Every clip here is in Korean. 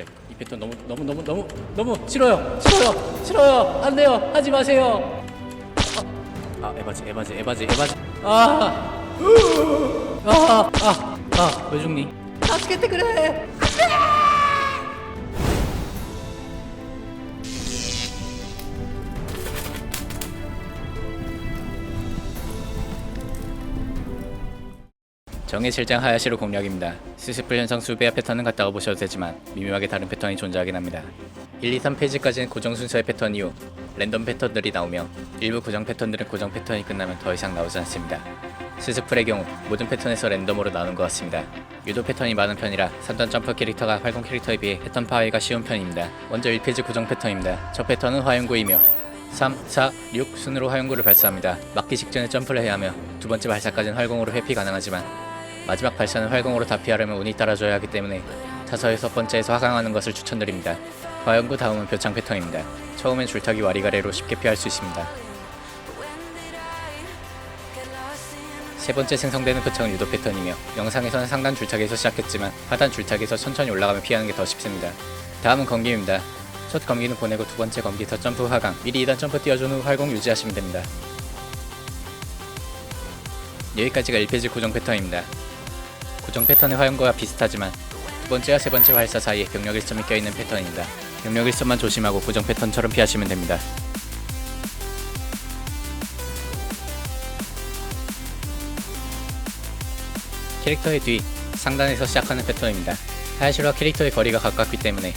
그래 이 패턴 너무 너무 너무 너무 너무 싫어요 싫어요 싫어요 안 돼요 하지 마세요 아, 아 에바지 에바지 에바지 에바지 아 아 아 아 왜 죽니 아스케트 그래 정의 실장 하야시로 공략입니다. 스스플 현상 수배와 패턴은 갖다가 보셔도 되지만 미묘하게 다른 패턴이 존재하긴 합니다. 1, 2, 3페이지까지는 고정 순서의 패턴 이후 랜덤 패턴들이 나오며 일부 고정 패턴들은 고정 패턴이 끝나면 더 이상 나오지 않습니다. 스스플의 경우 모든 패턴에서 랜덤으로 나오는 것 같습니다. 유도 패턴이 많은 편이라 3단 점프 캐릭터가 활동 캐릭터에 비해 패턴 파괴가 쉬운 편입니다. 먼저 1페이지 고정 패턴입니다. 첫 패턴은 화용구이며 3, 4, 6 순으로 화용구를 발사합니다. 맞기 직전에 점프를 해야 하며 두 번째 발사까지는 활공으로 회피 가능하지만 마지막 발사는 활공으로 다 피하려면 운이 따라줘야 하기 때문에 타서의 첫 번째에서 하강하는 것을 추천드립니다. 화염구 다음은 표창 패턴입니다. 처음엔 줄타기 와리가레로 쉽게 피할 수 있습니다. 세 번째 생성되는 표창은 유도 패턴이며 영상에서는 상단 줄타기에서 시작했지만 하단 줄타기에서 천천히 올라가면 피하는 게 더 쉽습니다. 다음은 검기입니다. 첫 검기는 보내고 두 번째 검기 더 점프 하강 미리 2단 점프 띄워준 후 활공 유지하시면 됩니다. 여기까지가 1페이지 고정 패턴입니다. 고정 패턴의 화용과 비슷하지만 두 번째와 세 번째 활사 사이에 병력 일점이 껴있는 패턴입니다. 병력 일점만 조심하고 고정 패턴처럼 피하시면 됩니다. 캐릭터의 뒤 상단에서 시작하는 패턴입니다. 하야시와 캐릭터의 거리가 가깝기 때문에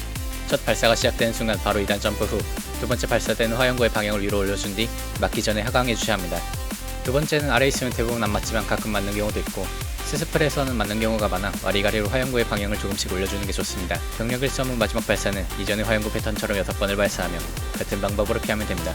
첫 발사가 시작되는 순간 바로 2단 점프 후 두 번째 발사되는 화염구의 방향을 위로 올려준 뒤 맞기 전에 하강해 주셔야 합니다. 두 번째는 아래 있으면 대부분 안 맞지만 가끔 맞는 경우도 있고 스스플에서는 맞는 경우가 많아 와리가리로 화염구의 방향을 조금씩 올려주는 게 좋습니다. 병력을 써은 마지막 발사는 이전의 화염구 패턴처럼 6번을 발사하며 같은 방법으로 피하면 됩니다.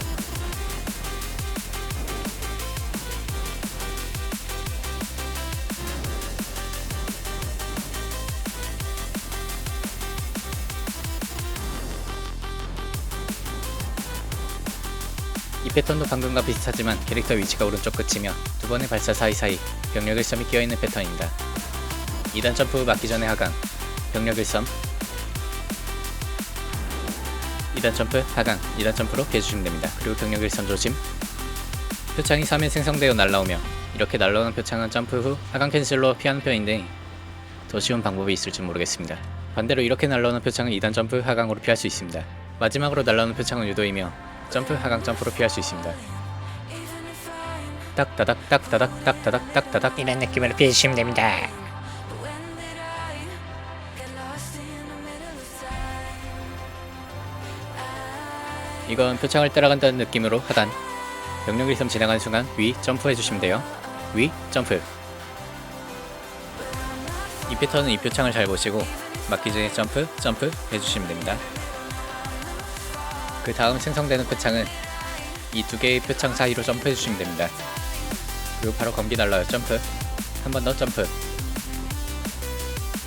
이 패턴도 방금과 비슷하지만 캐릭터 위치가 오른쪽 끝이며 두 번의 발사 사이사이 병력 일섬이 끼어있는 패턴입니다. 2단 점프 후 맞기 전에 하강 병력 일섬 2단 점프 하강 2단 점프로 피해주시면 됩니다. 그리고 병력 일섬 조심 표창이 3회 생성되어 날라오며 이렇게 날라오는 표창은 점프 후 하강 캔슬로 피하는 편인데 더 쉬운 방법이 있을지 모르겠습니다. 반대로 이렇게 날라오는 표창은 2단 점프 하강으로 피할 수 있습니다. 마지막으로 날라오는 표창은 유도이며 점프 하강 점프로 피할 수 있습니다. 딱다닥 딱다닥 딱다닥 딱다닥 이런 느낌으로 피해주시면 됩니다. 이건 표창을 따라간다는 느낌으로 하단 병력 일섬 지나가는 순간 위 점프 해 주시면 돼요. 위 점프 이 패턴은 이 표창을 잘 보시고 맞기 전에 점프 점프 해주시면 됩니다. 그 다음 생성되는 표창은 이 두 개의 표창 사이로 점프해 주시면 됩니다. 그리고 바로 검기 날라요 점프 한 번 더 점프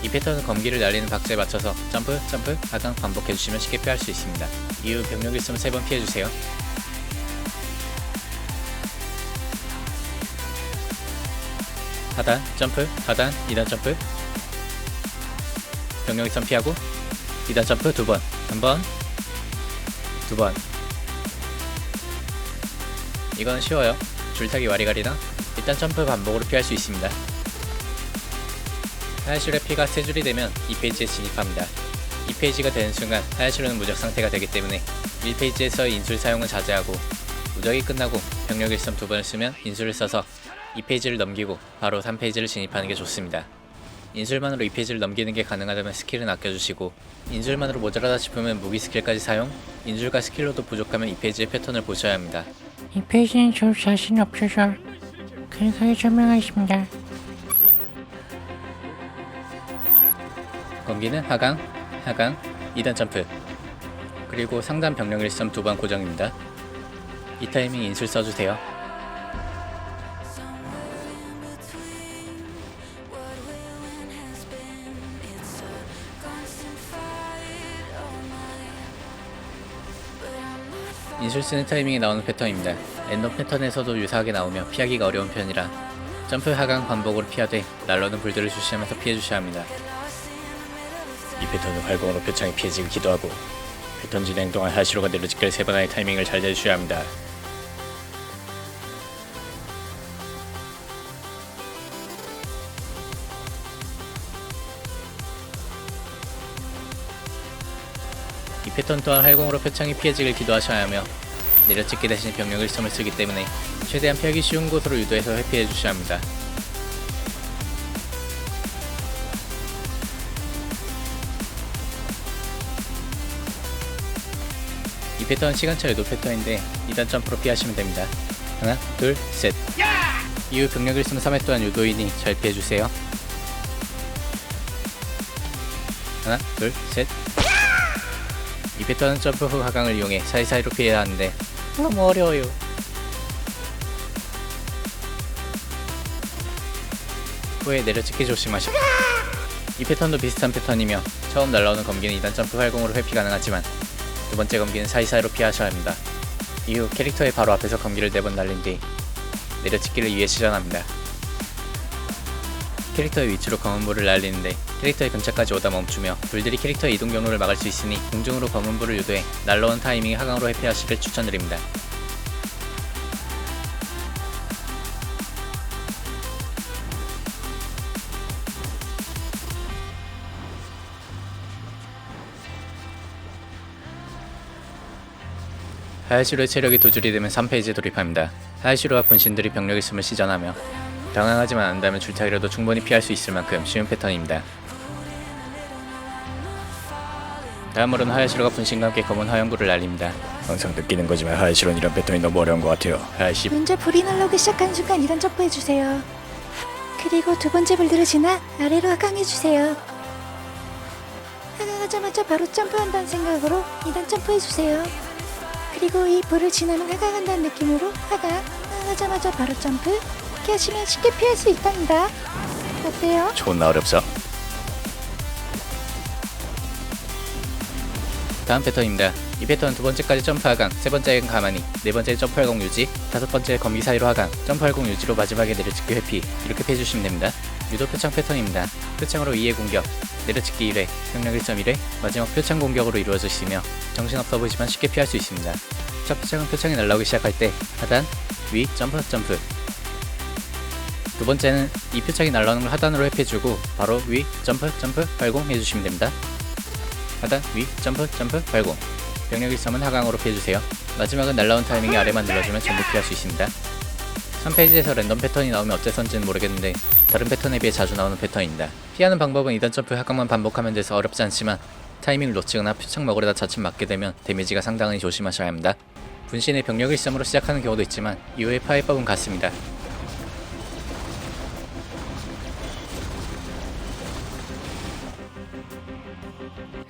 이 패턴은 검기를 날리는 박자에 맞춰서 점프 점프 하강 반복해 주시면 쉽게 피할 수 있습니다. 이후 병력 있으면 세 번 피해 주세요. 하단 점프 하단 2단 점프 병력 있으면 피하고 2단 점프 두번 한번 두 번 이건 쉬워요. 줄타기 와리가리나 일단 점프 반복으로 피할 수 있습니다. 하야시의 피가 3줄이 되면 2페이지에 진입합니다. 2페이지가 되는 순간 하야시로는 무적 상태가 되기 때문에 1페이지에서 인술 사용을 자제하고 무적이 끝나고 병력 일섬 두 번을 쓰면 인술을 써서 2페이지를 넘기고 바로 3페이지를 진입하는 게 좋습니다. 인술만으로 2페이지를 넘기는 게 가능하다면 스킬은 아껴주시고 인술만으로 모자라다 싶으면 무기 스킬까지 사용 인술과 스킬로도 부족하면 2페이지의 패턴을 보셔야 합니다. 이 페이지는 저 자신 없어서 간단하게 설명하겠습니다. 검기는 하강, 하강, 2단 점프 그리고 상단 병력 일섬 두 번 고정입니다. 이 타이밍 인술 써주세요. 인술 쓰는 타이밍에 나오는 패턴입니다. 랜덤 패턴에서도 유사하게 나오며 피하기가 어려운 편이라 점프 하강 반복으로 피하되 날로는 불들을 주시하면서 피해주셔야 합니다. 이 패턴은 활공으로 표창이 피해지기 기도하고 패턴 진행 동안 하시로가 내려직결 세 번의 타이밍을 잘 내주셔야 합니다. 패턴 또한 활공으로 표창이 피해지길 기도하셔야 하며 내려찍기 대신 병력을 점을 쓰기 때문에 최대한 피하기 쉬운 곳으로 유도해서 회피해 주셔야 합니다. 이 패턴은 시간차 유도 패턴인데 2단 점프로 피하시면 됩니다. 하나, 둘, 셋. 이후 병력을 쓰면 3회 동안 유도이니 잘 피해주세요. 하나, 둘, 셋. 이 패턴은 점프 후 하강을 이용해 사이사이로 피해야 하는데 너무 어려워요. 후에 내려찍기 조심하시고 이 패턴도 비슷한 패턴이며 처음 날라오는 검기는 2단 점프 활공으로 회피 가능하지만 두 번째 검기는 사이사이로 피하셔야 합니다. 이후 캐릭터의 바로 앞에서 검기를 4번 날린 뒤 내려찍기를 위해 시전합니다. 캐릭터의 위치로 검은불을 날리는데 캐릭터의 근처까지 오다 멈추며 불들이 캐릭터의 이동 경로를 막을 수 있으니 공중으로 검은불을 유도해 날라오는 타이밍에 하강으로 회피하시길 추천드립니다. 하야시로의 체력이 두 줄이 되면 3페이지에 돌입합니다. 하야시로와 분신들이 병력 있음을 시전하며 당황하지만 안다면 줄타기라도 충분히 피할 수 있을 만큼 쉬운 패턴입니다. 다음으로는 하야시로가 분신과 함께 검은 화염구를 날립니다. 항상 느끼는 거지만 하야시로는 이런 패턴이 너무 어려운 것 같아요. 하야시 먼저 불이 날라오기 시작한 순간 2단 점프 해주세요. 그리고 두 번째 불들을 지나 아래로 하강해주세요. 하강하자마자 바로 점프한다는 생각으로 2단 점프해주세요. 그리고 이 불을 지나면 하강한다는 느낌으로 하강, 하강하자마자 바로 점프. 이렇게 하시면 쉽게 피할 수 있답니다. 어때요? 존나 어렵죠? 다음 패턴입니다. 이 패턴은 두 번째까지 점프 하강, 세 번째는 가만히, 네 번째 점프 활공 유지, 다섯 번째 검기 사이로 하강, 점프 활공 유지로 마지막에 내려찍기 회피 이렇게 피해주시면 됩니다. 유도 표창 패턴입니다. 표창으로 2의 공격, 내려찍기 1회, 병력 1.1회, 마지막 표창 공격으로 이루어져 있으며 정신없어 보이지만 쉽게 피할 수 있습니다. 첫 표창은 표창이 날라오기 시작할 때 하단, 위, 점프, 점프, 두 번째는 이 표창이 날라오는 걸 하단으로 회피해주고 바로 위 점프 점프 발공 해주시면 됩니다. 하단 위 점프 점프 발공 병력 일섬은 하강으로 피해주세요. 마지막은 날라온 타이밍에 아래만 눌러주면 전부 피할 수 있습니다. 3페이지에서 랜덤 패턴이 나오면 어째서인지는 모르겠는데 다른 패턴에 비해 자주 나오는 패턴입니다. 피하는 방법은 2단 점프 하강만 반복하면 돼서 어렵지 않지만 타이밍을 놓치거나 표창 먹으려다 자칫 맞게 되면 데미지가 상당히 조심하셔야 합니다. 분신의 병력 일섬으로 시작하는 경우도 있지만 이후의 파해법은 같습니다.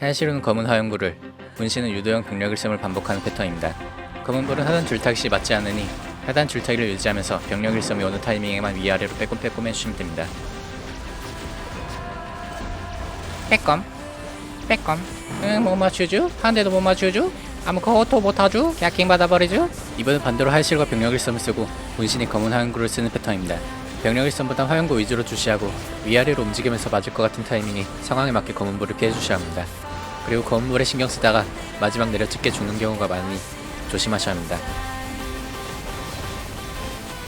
하야시로는 검은 화염불을, 분신은 유도형 병력을 셈을 반복하는 패턴입니다. 검은불은 하단 줄타기 시 맞지 않으니 하단 줄타기를 유지하면서 병력 일섬이 오는 타이밍에만 위아래로 빼꼼빼꼼 해주시면 됩니다. 빼꼼 빼꼼 응못 맞추죠 한 대도 못 맞추죠 아무것도 못하죠 야킹 받아버리죠 이번은 반대로 하야시로가 병력 일섬을 쓰고 분신이 검은 화염구를 쓰는 패턴입니다. 병력 일섬보다 화염구 위주로 주시하고 위아래로 움직이면서 맞을 것 같은 타이밍에 상황에 맞게 검은불을 피해 주셔야 합니다. 그리고 검은불에 신경 쓰다가 마지막 내려 찍게 죽는 경우가 많으니 조심하셔야 합니다.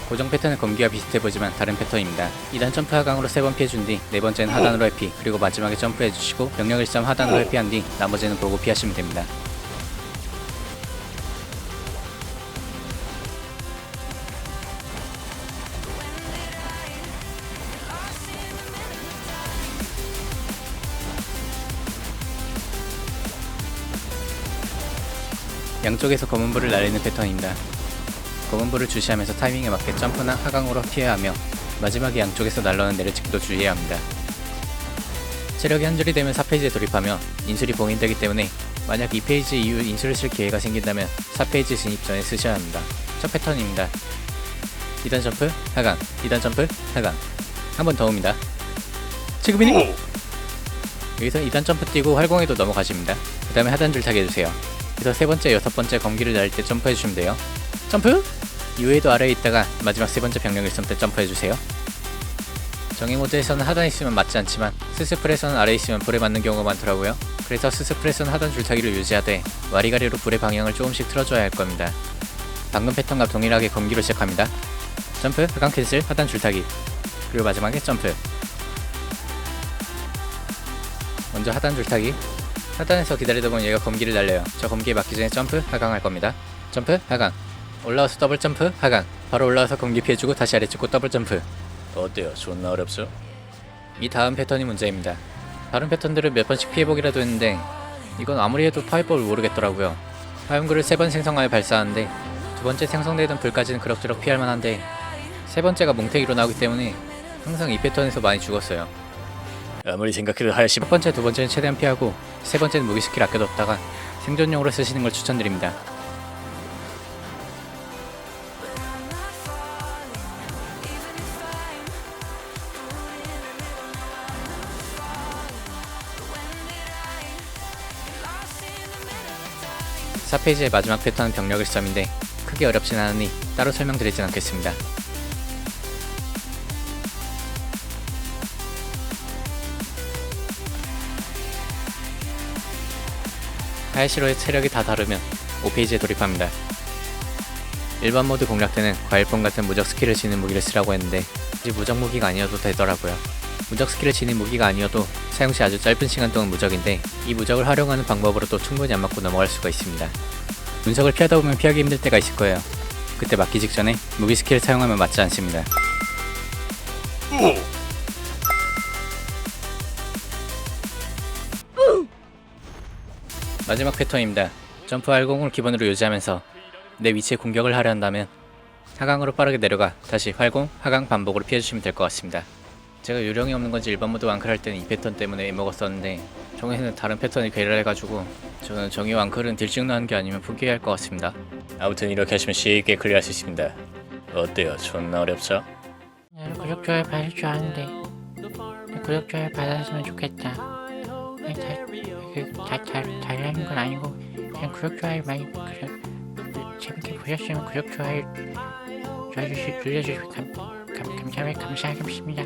고정 패턴은 검기와 비슷해 보지만 다른 패턴입니다. 2단 점프 하강으로 3번 피해준 뒤 네 번째는 하단으로 회피 그리고 마지막에 점프해주시고 병력 일섬 하단으로 회피한 뒤 나머지는 보고 피하시면 됩니다. 양쪽에서 검은불을 날리는 패턴입니다. 검은불을 주시하면서 타이밍에 맞게 점프나 하강으로 피해야 하며 마지막에 양쪽에서 날라오는 내려찍기도 주의해야 합니다. 체력이 한 줄이 되면 4페이지에 돌입하며 인술이 봉인되기 때문에 만약 2페이지 이후 인술을 쓸 기회가 생긴다면 4페이지 진입 전에 쓰셔야 합니다. 첫 패턴입니다. 2단 점프, 하강, 2단 점프, 하강. 한 번 더 옵니다. 지금이니? 여기서 2단 점프 뛰고 활공에도 넘어가십니다. 그 다음에 하단 줄타기 해주세요. 그래서 세 번째, 여섯 번째 검기를 날릴 때 점프해 주시면 돼요. 점프! 이후에도 아래에 있다가 마지막 세 번째 병력 일섬 때 점프해 주세요. 정의 모드에서는 하단에 있으면 맞지 않지만 스스플에서는 아래에 있으면 불에 맞는 경우가 많더라고요. 그래서 스스플에서는 하단 줄타기를 유지하되 와리가리로 불의 방향을 조금씩 틀어줘야 할 겁니다. 방금 패턴과 동일하게 검기로 시작합니다. 점프, 하강 캔슬, 하단 줄타기 그리고 마지막에 점프 먼저 하단 줄타기 하단에서 기다리다 보면 얘가 검기를 날려요. 저 검기에 맞기 전에 점프, 하강 할 겁니다. 점프, 하강 올라와서 더블 점프, 하강 바로 올라와서 검기 피해주고 다시 아래 찍고 더블 점프 어때요? 존나 어렵죠? 이 다음 패턴이 문제입니다. 다른 패턴들은 몇 번씩 피해보기라도 했는데 이건 아무리 해도 파이법을 모르겠더라고요. 화염구를 세 번 생성하여 발사하는데 두 번째 생성되던 불까지는 그럭저럭 피할 만한데 세 번째가 몽태기로 나오기 때문에 항상 이 패턴에서 많이 죽었어요. 아무리 생각해도 하야시 첫 번째, 두 번째는 최대한 피하고 세 번째는 무기 스킬 아껴뒀다가 생존용으로 쓰시는 걸 추천드립니다. 사페이지의 마지막 패턴은 병력을 시점인데 크게 어렵진 않으니 따로 설명드리진 않겠습니다. 하야시로의 체력이 다 다르면 5페이지에 돌입합니다. 일반 모드 공략 때는 과일폰 같은 무적 스킬을 지닌 무기를 쓰라고 했는데 굳이 무적 무기가 아니어도 되더라고요. 무적 스킬을 지닌 무기가 아니어도 사용시 아주 짧은 시간 동안 무적인데 이 무적을 활용하는 방법으로도 충분히 안 맞고 넘어갈 수가 있습니다. 분석을 피하다 보면 피하기 힘들 때가 있을 거예요. 그때 맞기 직전에 무기 스킬을 사용하면 맞지 않습니다. 마지막 패턴입니다. 점프 R0을 기본으로 유지하면서 내 위치에 공격을 하려 한다면 하강으로 빠르게 내려가 다시 활공, 하강 반복으로 피해주시면 될 것 같습니다. 제가 요령이 없는 건지 일반 모드 왕클 할 때는 이 패턴 때문에 먹었었는데 정에는 다른 패턴이 괴를 해가지고 저는 정의 왕클은 딜찍 나는 게 아니면 포기해야 할것 같습니다. 아무튼 이렇게 하시면 쉽게 클리어할 수 있습니다. 어때요? 존나 어렵죠? 나는 구독 좋아요 받을 줄 아는데 구독 좋아요 받았으면 좋겠다 다, 그, 다, 다, 잘하는 건 아니고 그냥 구독 좋아요 많이 그, 재밌게 보셨으면 구독 좋아요 좋아요 주시 눌러주시면 감, 감, 감사합니다 감사하겠습니다